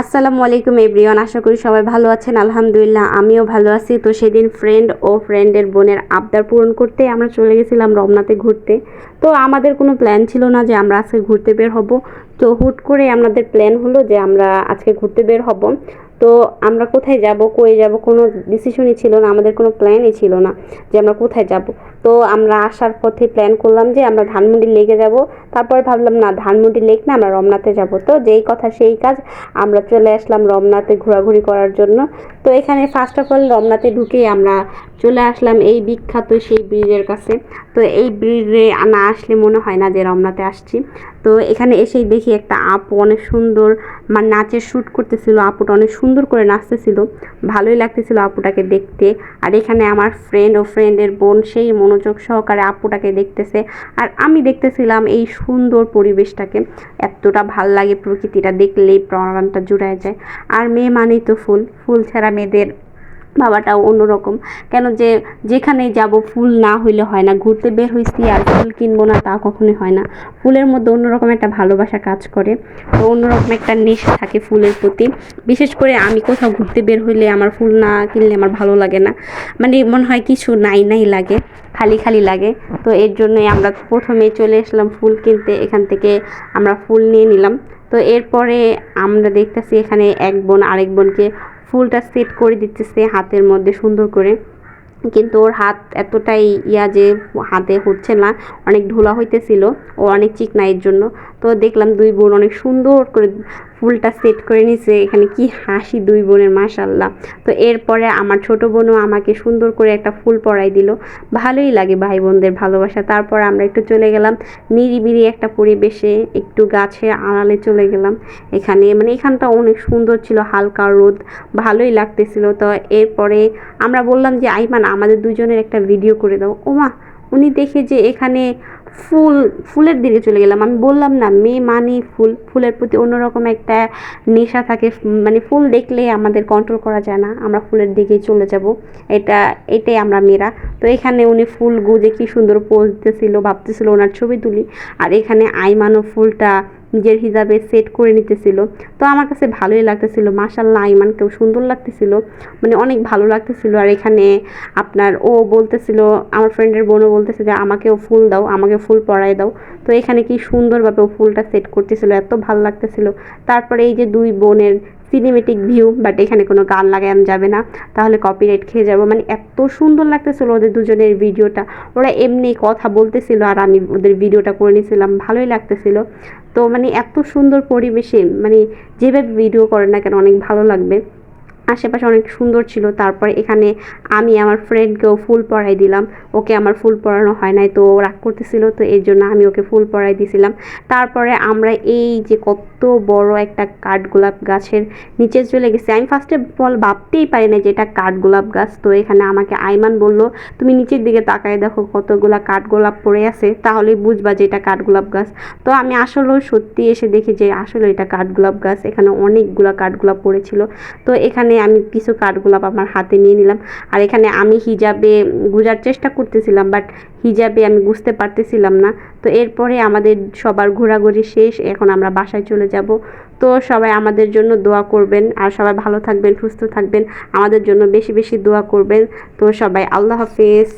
আসসালামু আলাইকুম, এভরিওয়ান। আশা করি সবাই ভালো আছেন। আলহামদুলিল্লাহ, আমিও ভালো আছি। তো সেদিন ফ্রেন্ড ও ফ্রেন্ডের বোনের আবদার পূরণ করতে আমরা চলে গেছিলাম রমনাতে ঘুরতে। তো আমাদের কোনো প্ল্যান ছিল না যে আমরা আজকে ঘুরতে বের হব। তো হুট করে আমাদের প্ল্যান হলো যে আমরা আজকে ঘুরতে বের হব। তো আমরা কোথায় যাব, কই যাব কোনো ডিসিশনই ছিল না, আমাদের কোনো প্ল্যানই ছিল না যে আমরা কোথায় যাব। তো আমরা আসার পথে প্ল্যান করলাম যে আমরা ধানমন্ডি লেগে যাব। তারপর ভাবলাম, না, ধানমন্ডি লেক না, আমরা রমনাতে যাব। তো যেই কথা সেই কাজ, আমরা চলে আসলাম রমনাতে ঘোরাঘুরি করার জন্য। তো এখানে ফার্স্ট অফ অল রমনাতে ঢুকেই আমরা চলে আসলাম এই বিখ্যাত সেই ব্রিজের কাছে। তো এই ব্রিজে না আসলে মনে হয় না যে রমনাতে আসছি। তো এখানে এসেই দেখি একটা আপু অনেক সুন্দর মানে নাচের শ্যুট করতেছিল। আপুটা অনেক সুন্দর করে নাচতেছিল। ভালোই লাগতেছিল আপুটাকে দেখতে। আর এখানে আমার ফ্রেন্ড ও ফ্রেন্ডের বোন সেই মনোযোগ সহকারে আপুটাকে দেখতেছে। আর আমি দেখতেছিলাম এই সুন্দর পরিবেশটাকে এতটা ভালো লাগে প্রকৃতিটা দেখলেই প্রাণটা জুড়ায় যায়। আর মেয়ে মানেই তো ফুল। ফুল ছাড়া মেয়েদের বাবাটাও অন্যরকম। কেন যে যেখানে যাব ফুল না হইলে হয় না। ঘুরতে বের হয়েছি আর ফুল কিনবো না তা কখনোই হয় না। ফুলের মধ্যে অন্যরকম একটা ভালোবাসা কাজ করে। তো অন্যরকম একটা নেশা থাকে ফুলের প্রতি। বিশেষ করে আমি কোথাও ঘুরতে বের হইলে আমার ফুল না কিনলে আমার ভালো লাগে না। মানে মনে হয় কিছু নাই নাই লাগে, খালি খালি লাগে। তো এর জন্যই আমরা প্রথমে চলে আসলাম ফুল কিনতে। এখান থেকে আমরা ফুল নিয়ে নিলাম। তো এরপরে আমরা দেখতেছি এখানে এক বোন আরেক বোনকে ফুলটা সেট করে দিতেছে হাতের মধ্যে সুন্দর করে। কিন্তু ওর হাত এতটাই ইয়া যে হাতে হচ্ছে না, অনেক ধুলা হইতেছিল, ও অনেক চিকনা এর জন্য। তো দেখলাম দুই বোন অনেক সুন্দর করে ফুলটা সেট করে নিছে। এখানে কি হাসি দুই বোনের মাশাল্লাহ তো এরপরে আমার ছোট বোনও আমাকে সুন্দর করে একটা ফুল পরাই দিল। ভালোই লাগে ভাই বোনদের ভালোবাসা। তারপর আমরা একটু চলে গেলাম নিরিবিরি একটা পরিবেশে, একটু গাছের আড়ালে চলে গেলাম। এখানে মানে এখানটা অনেক সুন্দর ছিল, হালকা রোদ, ভালোই লাগতেছিল। তো এরপরে আমরা বললাম যে, আইমান, আমাদের দুজনের একটা ভিডিও করে দাও। ওমা, উনি দেখে যে এখানে ফুল, ফুলের দিকে চলে গেলাম। আমি বললাম না, মেয়ে মানে ফুল। ফুলের প্রতি অন্যরকম একটা নেশা থাকে। মানে ফুল দেখলে আমাদের কন্ট্রোল করা যায় না। আমরা ফুলের দিকেই চলে যাব। এটা, এটাই আমরা মেয়েরা। তো এখানে উনি ফুল গুজে কি সুন্দর পোজ দিতেছিল, ভাবতেছিল ওনার ছবি তুলি। আর এখানে আইমানো ফুলটা নিজের হিসাবে সেট করে নিতেছিল। তো আমার কাছে ভালোই লাগতেছিল। মাসাল্লাহ আইমানকেও সুন্দর লাগতেছিল। মানে অনেক ভালো লাগতেছিল। আর এখানে আপনার ও বলতেছিল, আমার ফ্রেন্ডের বোনও বলতেছে যে আমাকেও ফুল দাও, আমাকে ফুল পরাই দাও। তো এখানে কি সুন্দরভাবে ও ফুলটা সেট করতেছিল। এত ভালো লাগতেছিল। তারপরে এই যে দুই বোনের সিনেমেটিক ভিউ বাট এখানে কোনো গান লাগানো যাবে না। তাহলে কপিরাইট খেয়ে যাব। মানে এত সুন্দর লাগতেছিল ওদের দুজনের ভিডিওটা। ওরা এমনি কথা বলতেছিল আর আমি ওদের ভিডিওটা করে নিয়েছিলাম। ভালোই লাগতেছিল। তো মানে এত সুন্দর পরিবেশে মানে যেভাবে ভিডিও করে না কেন, অনেক ভালো লাগবে। আশেপাশে অনেক সুন্দর ছিল। তারপরে এখানে আমি আমার ফ্রেন্ডকেও ফুল পরাই দিলাম। ওকে আমার ফুল পরানো হয় নাই, তো রাগ করতেছিল, তো এর জন্য আমি ওকে ফুল পরাই দিয়েছিলাম তারপরে আমরা এই যে কত বড় একটা কাঠগোলাপ গাছের নিচে চলে গেছি। আমি ফার্স্টে বল ভাবতেই পারি না যে এটা কাঠগোলাপ গাছ। তো এখানে আমাকে আইমান বলল, তুমি নিচের দিকে তাকায় দেখো কতগুলা কাঠগোলাপ পড়ে আছে তাহলেই বুঝবা যে এটা কাঠগোলাপ গাছ। তো আমি আসলেও সত্যি এসে দেখি যে আসলে এটা কাঠগোলাপ গাছ। এখানে অনেকগুলা কাঠগোলাপ পড়েছিল। তো এখানে আমি কিছু কাঠগোলাপ আমার হাতে নিয়ে নিলাম। আর এখানে আমি হিজাবে গুজার চেষ্টা করতেছিলাম বাট হিজাবে আমি বুঝতে পারতেছিলাম না। তো এরপরে আমাদের সবার ঘোরাঘুরি শেষ, এখন আমরা বাসায় চলে যাব। তো সবাই আমাদের জন্য দোয়া করবেন, আর সবাই ভালো থাকবেন, সুস্থ থাকবেন। আমাদের জন্য বেশি বেশি দোয়া করবেন। তো সবাই আল্লাহ হাফেজ।